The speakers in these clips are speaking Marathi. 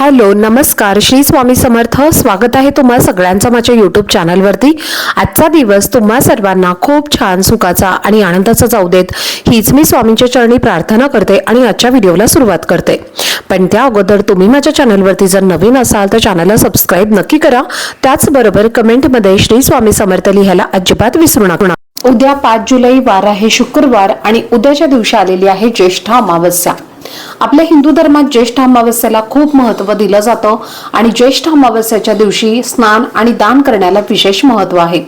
हॅलो नमस्कार. श्री स्वामी समर्थ. स्वागत आहे तुम्हा सगळ्यांचं माझ्या यूट्यूब चॅनलवरती आजचा दिवस तुम्हा सर्वांना खूप छान सुखाचा आणि आनंदाचा जाऊ देत. हीच मी स्वामींच्या चरणी प्रार्थना करते आणि आजच्या व्हिडिओला सुरुवात करते. पण त्या अगोदर तुम्ही माझ्या चॅनलवरती जर नवीन असाल तर चॅनलला सबस्क्राईब नक्की करा. त्याचबरोबर कमेंटमध्ये श्री स्वामी समर्थ लिहायला अजिबात विसरू नका. उद्या पाच जुलै वार आहे शुक्रवार आणि उद्याच्या दिवशी आलेली आहे ज्येष्ठ अमावस्या. आपल्या हिंदू धर्मात ज्येष्ठ अमावस्याला खूप महत्त्व दिलं जातं आणि ज्येष्ठ अमावस्याच्या दिवशी स्नान आणि दान करण्याला विशेष महत्त्व आहे.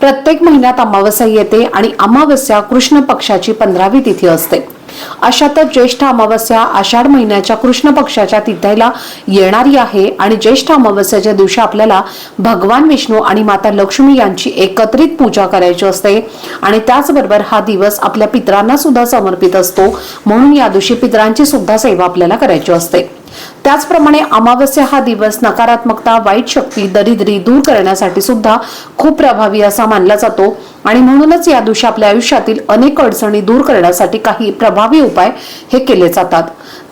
प्रत्येक महिन्यात अमावस्या येते आणि अमावस्या कृष्ण पक्षाची पंधरावी तिथी असते. अशातच ज्येष्ठ अमावस्या आषाढ महिन्याच्या कृष्ण पक्षाच्या तिथ्याला येणारी आहे आणि ज्येष्ठ अमावस्याच्या दिवशी आपल्याला भगवान विष्णू आणि माता लक्ष्मी यांची एकत्रित पूजा करायची असते. आणि त्याचबरोबर हा दिवस आपल्या पितरांना सुद्धा समर्पित असतो. म्हणून या दिवशी पितरांची सुद्धा सेवा आपल्याला करायची असते. त्याचप्रमाणे अमावस्या हा दिवस नकारात्मकता वाईट शक्ती दरिद्री दूर करण्यासाठी सुद्धा खूप प्रभावी असा मानला जातो. आणि म्हणूनच या दिवशी आपल्या आयुष्यातील अनेक अडचणी दूर करण्यासाठी काही प्रभावी उपाय हे केले जातात.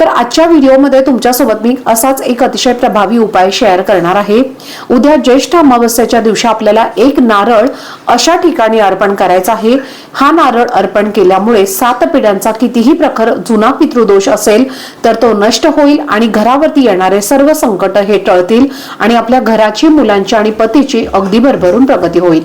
तर आजच्या व्हिडिओमध्ये तुमच्यासोबत मी असाच एक अतिशय प्रभावी उपाय शेअर करणार आहे. उद्या ज्येष्ठ अमावस्याच्या दिवशी आपल्याला एक नारळ अशा ठिकाणी अर्पण करायचा आहे. हा नारळ अर्पण केल्यामुळे सात पिढ्यांचा कितीही प्रखर जुना पितृदोष असेल तर तो नष्ट होईल आणि घरावरती येणारे सर्व संकट हे टळतील आणि आपल्या घराची मुलांची आणि पतीची अगदी भरभरून प्रगती होईल.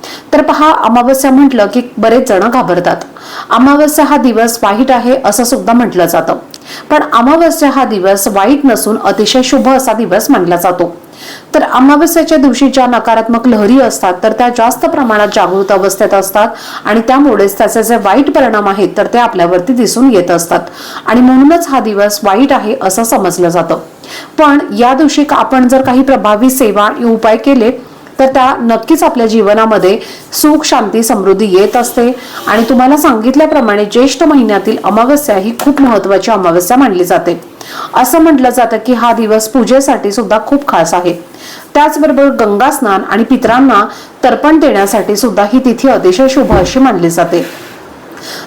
तर पहा अमावस्या म्हटलं की बरेच जण घाबरतात. अमावस्या हा दिवस वाईट आहे असं सुद्धा म्हटलं जातं. पण अमावस्या हा दिवस वाईट नसून अतिशय शुभ असा दिवस मानला जातो. तर अमावस्याच्या दिवशी ज्या नकारात्मक लहरी असतात तर त्या जास्त प्रमाणात जागृत अवस्थेत असतात आणि त्यामुळेच त्याचे जे वाईट परिणाम आहेत तर ते आपल्यावरती दिसून येत असतात. आणि म्हणूनच हा दिवस वाईट आहे असं समजलं जातं. पण या दिवशी आपण जर काही प्रभावी सेवा आणि उपाय केले तर त्या नक्कीच आपल्या जीवनामध्ये सुख शांती समृद्धी येत असते. आणि तुम्हाला सांगितल्याप्रमाणे ज्येष्ठ महिन्यातील अमावस्या ही खूप महत्वाची अमावस्या मानली जाते. असं म्हटलं जातं की हा दिवस पूजेसाठी सुद्धा खूप खास आहे. त्याचबरोबर गंगा स्नान आणि पितरांना तर्पण देण्यासाठी सुद्धा ही तिथी अतिशय शुभ अशी मानली जाते.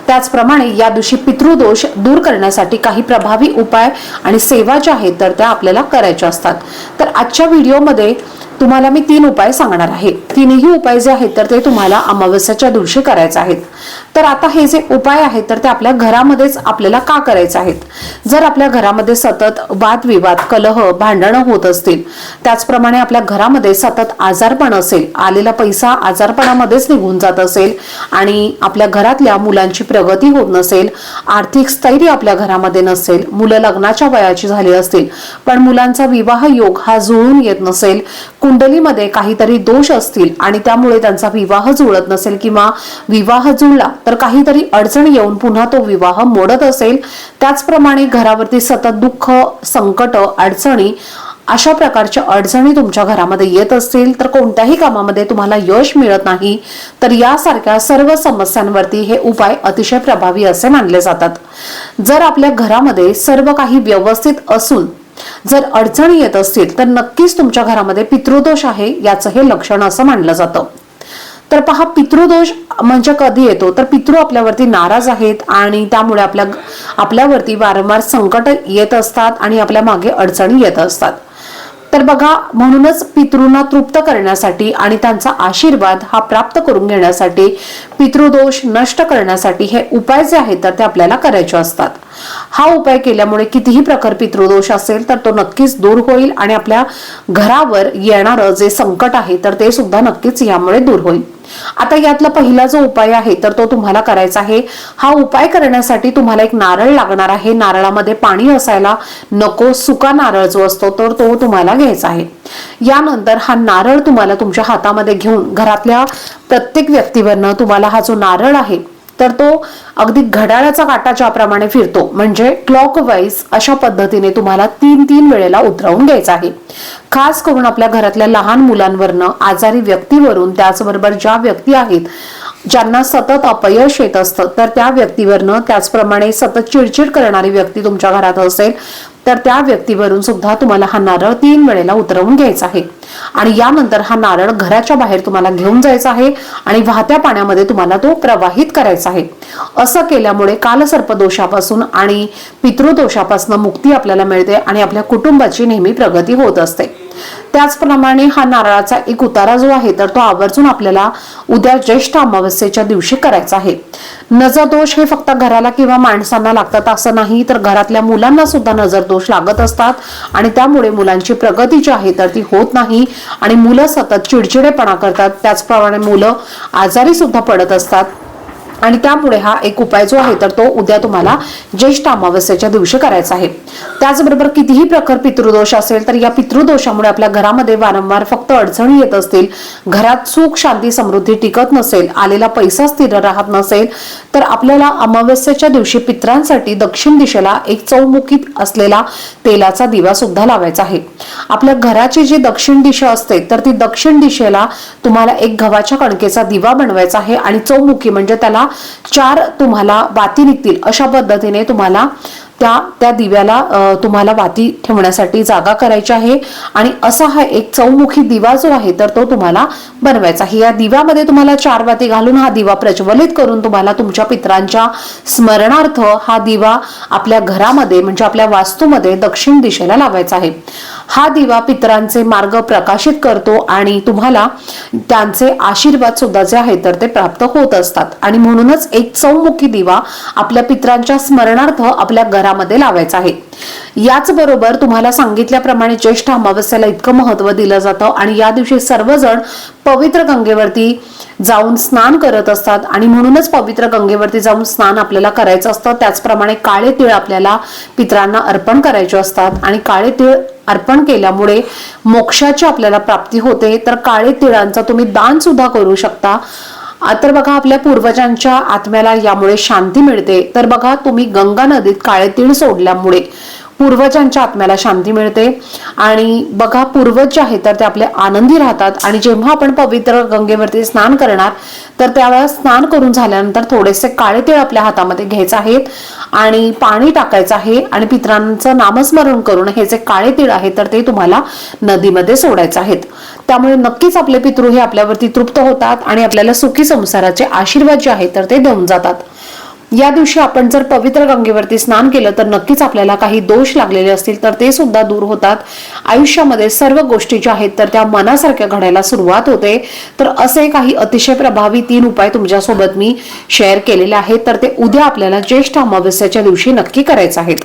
त्याचप्रमाणे या दिवशी पितृदोष दूर करण्यासाठी काही प्रभावी उपाय आणि सेवा ज्या आहेत तर त्या आपल्याला करायच्या असतात. तर आजच्या व्हिडिओमध्ये तुम्हाला मी तीन उपाय सांगणार आहे. तीनही उपाय जे आहेत तर ते तुम्हाला अमावस्याच्या दिवशी करायचे आहेत. तर आता हे जे उपाय आहेत तर ते आपल्या घरामध्येच आपल्याला का करायचे आहेत? जर आपल्या घरामध्ये सतत वादविवाद कलह भांडणं होत असतील त्याचप्रमाणे आपल्या घरामध्ये सतत आजारपण असेल आलेला पैसा आजारपणामध्येच निघून जात असेल आणि आपल्या घरातल्या मुलांची प्रगती होत नसेल आर्थिक स्थैर्य आपल्या घरामध्ये नसेल मुलं लग्नाच्या वयाची झाली असतील पण मुलांचा विवाह योग हा जुळून येत नसेल कुंडलीमध्ये काहीतरी दोष असतील आणि त्यामुळे त्यांचा विवाह जुळत नसेल किंवा विवाह जुळला तर काहीतरी अडचण येऊन पुन्हा तो विवाह मोडत असेल. त्याचप्रमाणे घरावरती सतत दुःख संकट अडचणी अशा प्रकारच्या अडचणी तुमच्या घरामध्ये येत असतील तर कोणत्याही कामामध्ये तुम्हाला यश मिळत नाही तर यासारख्या सर्व समस्यांवरती हे उपाय अतिशय प्रभावी असे मानले जातात. जर आपल्या घरामध्ये सर्व काही व्यवस्थित असून जर अडचणी येत असतील तर नक्कीच तुमच्या घरामध्ये पितृदोष आहे याचं हे लक्षण असं मानलं जातं. तर पहा पितृदोष म्हणजे कधी येतो? तर पितृ आपल्यावरती नाराज आहेत आणि त्यामुळे आपल्या आपल्यावरती वारंवार संकट येत असतात आणि आपल्या मागे अडचणी येत असतात. तर बघा म्हणूनच पितृंना तृप्त करण्यासाठी आणि त्यांचा आशीर्वाद हा प्राप्त करून घेण्यासाठी पितृदोष नष्ट करण्यासाठी हे उपाय जे आहेत तर ते आपल्याला करायचे असतात. हा उपाय केल्यामुळे कितीही प्रकार पितृदोष असेल तर तो नक्कीच दूर होईल आणि आपल्या घरावर येणारं जे संकट आहे तर ते सुद्धा नक्कीच यामुळे दूर होईल. आता यातला पहिला जो उपाय आहे तर तो तुम्हाला करायचा आहे. हा उपाय करण्यासाठी तुम्हाला एक नारळ लागणार आहे. नारळामध्ये पाणी असायला नको सुका नारळ जो असतो तर तो तुम्हाला घ्यायचा आहे. यानंतर हा नारळ तुम्हाला तुमच्या हातामध्ये घेऊन घरातल्या प्रत्येक व्यक्तीवरनं तुम्हाला हा जो नारळ आहे तर तो अगदी घड्याळाचा काटा ज्याप्रमाणे फिरतो म्हणजे क्लॉक वाईज अशा पद्धतीने तुम्हाला तीन तीन वेळेला उतरवून घ्यायचा आहे. खास करून आपल्या घरातल्या लहान मुलांवरनं आजारी व्यक्तीवरून त्याचबरोबर ज्या व्यक्ती आहेत ज्यांना सतत अपयश येत असतं तर त्या व्यक्तीवरनं त्याचप्रमाणे सतत चिडचिड करणारी व्यक्ती तुमच्या घरात असेल तर त्या व्यक्तीवरून सुद्धा तुम्हाला हा नारळ तीन वेळेला उतरवून घ्यायचा आहे. आणि यानंतर हा नारळ घराच्या बाहेर तुम्हाला घेऊन जायचा आहे आणि वाहत्या पाण्यामध्ये तुम्हाला तो प्रवाहित करायचा आहे. असं केल्यामुळे कालसर्पदोषापासून आणि पितृदोषापासून मुक्ती आपल्याला मिळते आणि आपल्या कुटुंबाची नेहमी प्रगती होत असते. त्याचप्रमाणे हा नारळाचा एक उतारा जो आहे तर तो आवर्जून आपल्याला उद्या ज्येष्ठ अमावस्येच्या दिवशी करायचा आहे. नजर दोष हे फक्त घराला किंवा माणसांना लागतात असं नाही तर घरातल्या मुलांना सुद्धा नजर दोष लागत असतात आणि त्यामुळे मुलांची प्रगती जी आहे तर ती होत नाही. आणि मुलं सतत चिडचिडेपणा करतात. त्याचप्रमाणे मुलं आजारी सुद्धा पडत असतात. आणि त्यामुळे हा एक उपाय जो आहे तर तो उद्या तुम्हाला ज्येष्ठ अमावस्याच्या दिवशी करायचा आहे. त्याचबरोबर कितीही प्रखर पितृदोष असेल तर या पितृदोषामुळे आपल्या घरामध्ये वारंवार फक्त अडचणी येत असतील घरात सुख शांती समृद्धी टिकत नसेल आलेला पैसा स्थिर राहत नसेल तर आपल्याला अमावस्याच्या दिवशी पित्रांसाठी दक्षिण दिशेला एक चौमुखीत असलेला तेलाचा दिवा सुद्धा लावायचा आहे. आपल्या घराची जी दक्षिण दिशा असते तर ती दक्षिण दिशेला तुम्हाला एक गव्हाच्या कणकेचा दिवा बनवायचा आहे आणि चौमुखी म्हणजे त्याला चार तुम्हाला वाती निघतील अशा पद्धतीने तुम्हाला त्या त्या दिव्याला तुम्हाला वाती ठेवण्यासाठी जागा करायची आहे. आणि असा हा एक चौमुखी दिवा जो आहे तर तो तुम्हाला बनवायचा आहे. या दिव्यामध्ये तुम्हाला चार वाती घालून हा दिवा प्रज्वलित करून तुम्हाला तुमच्या पित्रांच्या स्मरणार्थ हा दिवा आपल्या घरामध्ये म्हणजे आपल्या वास्तूमध्ये दक्षिण दिशेला लावायचा आहे. हा दिवा पितरांचे मार्ग प्रकाशित करतो आणि तुम्हाला त्यांचे आशीर्वाद सुद्धा जे आहेत तर ते प्राप्त होत असतात. आणि म्हणूनच एक चौमुखी दिवा आपल्या पितरांच्या स्मरणार्थ आपल्या घरामध्ये लावायचा आहे. याच बरोबर तुम्हाला सांगितल्याप्रमाणे ज्येष्ठ अमावस्याला इतकं महत्त्व दिलं जातं आणि या दिवशी सर्वजण पवित्र गंगेवरती जाऊन स्नान करत असतात. आणि म्हणूनच पवित्र गंगेवरती जाऊन स्नान आपल्याला करायचं असतं. त्याचप्रमाणे काळे तीळ आपल्याला पितरांना अर्पण करायचे असतात. आणि काळे तीळ अर्पण केल्यामुळे मोक्षाची आपल्याला प्राप्ती होते. तर काळे तिळांचा तुम्ही दान सुद्धा करू शकता. तर बघा आपल्या पूर्वजांच्या आत्म्याला यामुळे शांती मिळते. तर बघा तुम्ही गंगा नदीत काळे तीळ सोडल्यामुळे पूर्वजांच्या आत्म्याला शांती मिळते. आणि बघा पूर्वज जे आहेत तर ते आपले आनंदी राहतात. आणि जेव्हा आपण पवित्र गंगेवरती स्नान करणार तर त्यावेळेला स्नान करून झाल्यानंतर थोडेसे काळे तिळ आपल्या हातामध्ये घ्यायचे आहेत आणि पाणी टाकायचं आहे. आणि पित्रांचं नामस्मरण करून हे जे काळे तीळ आहेत तर ते तुम्हाला नदीमध्ये सोडायचं आहेत. त्यामुळे नक्कीच आपले पितृ हे आपल्यावरती तृप्त होतात आणि आपल्याला सुखी संसाराचे आशीर्वाद जे आहेत तर ते देऊन जातात. या दिवशी आपण जर पवित्र गंगेवरती स्नान केलं तर नक्कीच आपल्याला काही दोष लागलेले असतील तर ते सुद्धा दूर होतात. आयुष्यामध्ये सर्व गोष्टी ज्या आहेत तर त्या मनासारख्या घडायला सुरुवात होते. तर असे काही अतिशय प्रभावी तीन उपाय तुमच्यासोबत मी शेअर केलेले आहेत. तर ते उद्या आपल्याला ज्येष्ठ अमावस्याच्या दिवशी नक्की करायचे आहेत.